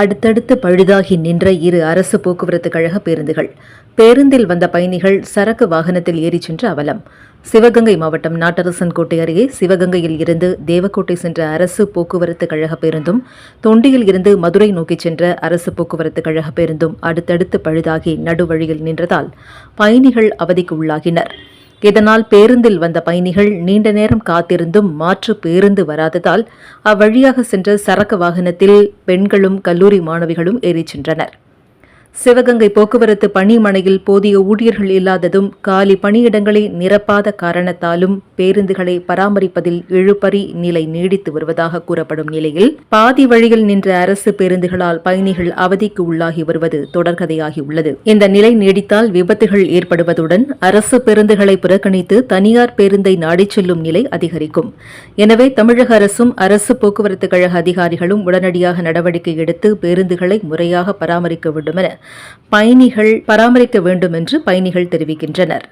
அடுத்தடுத்து பழுதாகி நின்ற இரு அரசு போக்குவரத்து கழக பேருந்துகள். பேருந்தில் வந்த பயணிகள் சரக்கு வாகனத்தில் ஏறிச் சென்ற அவலம். சிவகங்கை மாவட்டம் நாட்டரசன் கோட்டை அருகே சிவகங்கையில் இருந்து தேவக்கோட்டை சென்ற அரசு போக்குவரத்து கழக பேருந்தும் தொண்டியில் இருந்து மதுரை நோக்கிச் சென்ற அரசு போக்குவரத்து கழக பேருந்தும் அடுத்தடுத்து பழுதாகி நடுவழியில் நின்றதால் பயணிகள் அவதிக்கு உள்ளாகினர். இதனால் பேருந்தில் வந்த பயணிகள் நீண்ட நேரம் காத்திருந்தும் மாற்று பேருந்து வராததால் அவ்வழியாக சென்ற சரக்கு வாகனத்தில் பெண்களும் கல்லூரி மாணவிகளும் ஏறிச் சென்றனர். சிவகங்கை போக்குவரத்து பணிமனையில் போதிய ஊழியர்கள் இல்லாததும் காலி பணியிடங்களை நிரப்பாத காரணத்தாலும் பேருந்துகளை பராமரிப்பதில் இழுபறி நிலை நீடித்து வருவதாக கூறப்படும் நிலையில் பாதி வழியில் நின்ற அரசு பேருந்துகளால் பயணிகள் அவதிக்கு உள்ளாகி வருவது தொடர்கதையாகியுள்ளது. இந்த நிலை நீடித்தால் விபத்துகள் ஏற்படுவதுடன் அரசு பேருந்துகளை புறக்கணித்து தனியார் பேருந்தை நாடிச் செல்லும் நிலை அதிகரிக்கும். எனவே தமிழக அரசும் அரசு போக்குவரத்து கழக அதிகாரிகளும் உடனடியாக நடவடிக்கை எடுத்து பேருந்துகளை முறையாக பராமரிக்க வேண்டும் என பயணிகள் பராமரிக்க வேண்டும் என்று பயணிகள் தெரிவிக்கின்றனர்.